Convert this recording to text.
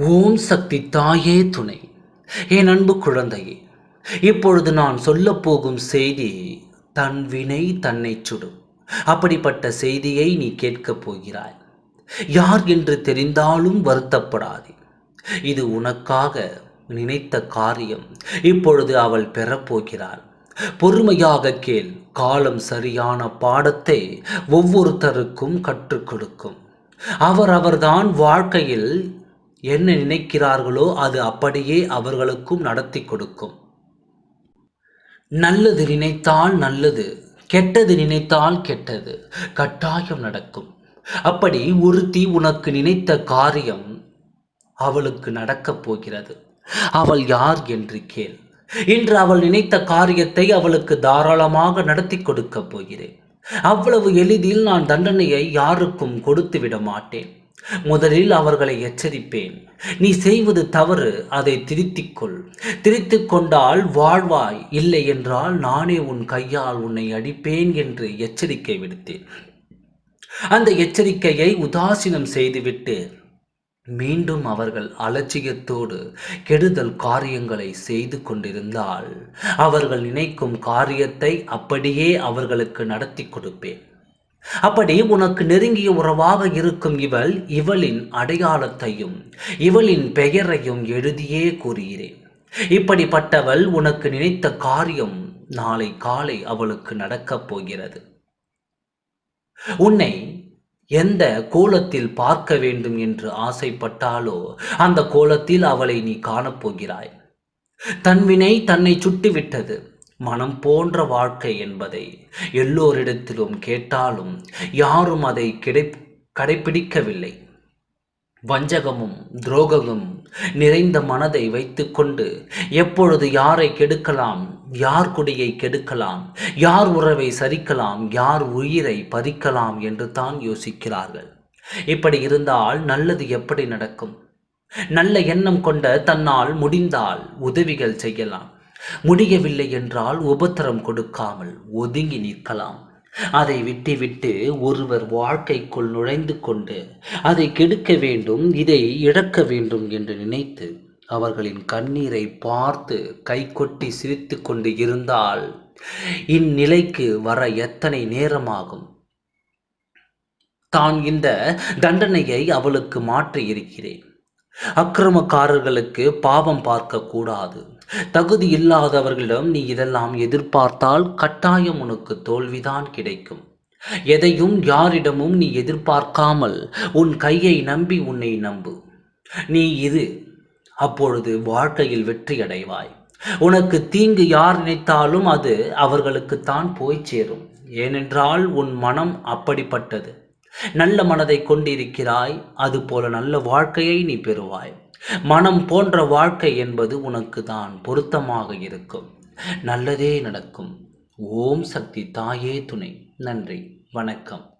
ஓம் சக்தி தாயே துணை. என் அன்பு குழந்தையே இப்பொழுது நான் சொல்லப்போகும் செய்தி தன் வினை தன்னை சுடும். அப்படிப்பட்ட செய்தியை நீ கேட்கப் போகிறாய். யார் என்று தெரிந்தாலும் வருத்தப்படாதே. இது உனக்காக நினைத்த காரியம். இப்பொழுது அவள் பெறப்போகிறாள். பொறுமையாக கேள் காலம் சரியான பாடத்தை ஒவ்வொருத்தருக்கும் கற்றுக் கொடுக்கும். அவர் அவர்தான் வாழ்க்கையில் என்ன நினைக்கிறார்களோ அது அப்படியே அவர்களுக்கும் நடத்தி கொடுக்கும். நல்லது நினைத்தால் நல்லது கெட்டது நினைத்தால் கெட்டது கட்டாயம் நடக்கும். அப்படி ஒருத்தி உனக்கு நினைத்த காரியம் அவளுக்கு நடக்கப் போகிறது. அவள் யார் என்று கேள். இன்று அவள் நினைத்த காரியத்தை அவளுக்கு தாராளமாக நடத்தி கொடுக்கப் போகிறேன். அவ்வளவு எளிதில் நான் தண்டனையை யாருக்கும் கொடுத்து விட மாட்டேன். முதலில் அவர்களை எச்சரிப்பேன். நீ செய்வது தவறு அதை திருத்திக்கொள். திருத்திக் கொண்டால் வாழ்வாய் இல்லை என்றால் நானே உன் கையால் உன்னை அடிப்பேன் என்று எச்சரிக்கை விடுத்தேன். அந்த எச்சரிக்கையை உதாசீனம் செய்துவிட்டு மீண்டும் அவர்கள் அலட்சியத்தோடு கெடுதல் காரியங்களை செய்து கொண்டிருந்தால் அவர்கள் நினைக்கும் காரியத்தை அப்படியே அவர்களுக்கு நடத்தி கொடுப்பேன். அப்படி உனக்கு நெருங்கிய உறவாக இருக்கும் இவள் இவளின் அடையாளத்தையும் இவளின் பெயரையும் எழுதியே கூறுகிறேன். இப்படிப்பட்டவள் உனக்கு நினைத்த காரியம் நாளை காலை அவளுக்கு நடக்கப் போகிறது. உன்னை எந்த கோலத்தில் பார்க்க வேண்டும் என்று ஆசைப்பட்டாலோ அந்த கோலத்தில் அவளை நீ காணப்போகிறாய் தன்வினை தன்னை சுட்டுவிட்டது. மனம் போன்ற வாழ்க்கை என்பதை எல்லோரிடத்திலும் கேட்டாலும் யாரும் அதை கிடை கடைபிடிக்கவில்லை வஞ்சகமும் துரோகமும் நிறைந்த மனதை வைத்துக்கொண்டு எப்பொழுது யாரை கெடுக்கலாம் யார் குடியை கெடுக்கலாம் யார் உறவை சரிக்கலாம் யார் உயிரை பறிக்கலாம் என்று தான் யோசிக்கிறார்கள். இப்படி இருந்தால் நல்லது எப்படி நடக்கும்? நல்ல எண்ணம் கொண்ட தன்னால் முடிந்தால் உதவிகள் செய்யலாம். முடியவில்லை என்றால் உபத்திரம் கொடுக்காமல் ஒதுங்கி நிற்கலாம். அதை விட்டுவிட்டு ஒருவர் வாழ்க்கைக்குள் நுழைந்து கொண்டு அதை கெடுக்க வேண்டும் இதை இழக்க வேண்டும் என்று நினைத்து அவர்களின் கண்ணீரை பார்த்து கைகொட்டி சிரித்து கொண்டு இருந்தால் இந்நிலைக்கு வர எத்தனை நேரமாகும்? தான் இந்த தண்டனையை அவளுக்கு மாற்றி இருக்கிறேன். அக்கிரமக்காரர்களுக்கு பாவம் பார்க்க கூடாது தகுதி இல்லாதவர்களிடம் நீ இதெல்லாம் எதிர்பார்த்தால் கட்டாயம் உனக்கு தோல்விதான் கிடைக்கும். எதையும் யாரிடமும் நீ எதிர்பார்க்காமல் உன் கையை நம்பி உன்னை நம்பு. நீ இது அப்பொழுது வாழ்க்கையில் வெற்றி அடைவாய். உனக்கு தீங்கு யார் நினைத்தாலும் அது அவர்களுக்குத்தான் போய் சேரும். ஏனென்றால் உன் மனம் அப்படிப்பட்டது. நல்ல மனதை கொண்டிருக்கிறாய் அதுபோல நல்ல வாழ்க்கையை நீ பெறுவாய். மனம் போன்ற வாழ்க்கை என்பது உனக்கு தான் பொருத்தமாக இருக்கும். நல்லதே நடக்கும். ஓம் சக்தி தாயே துணை. நன்றி. வணக்கம்.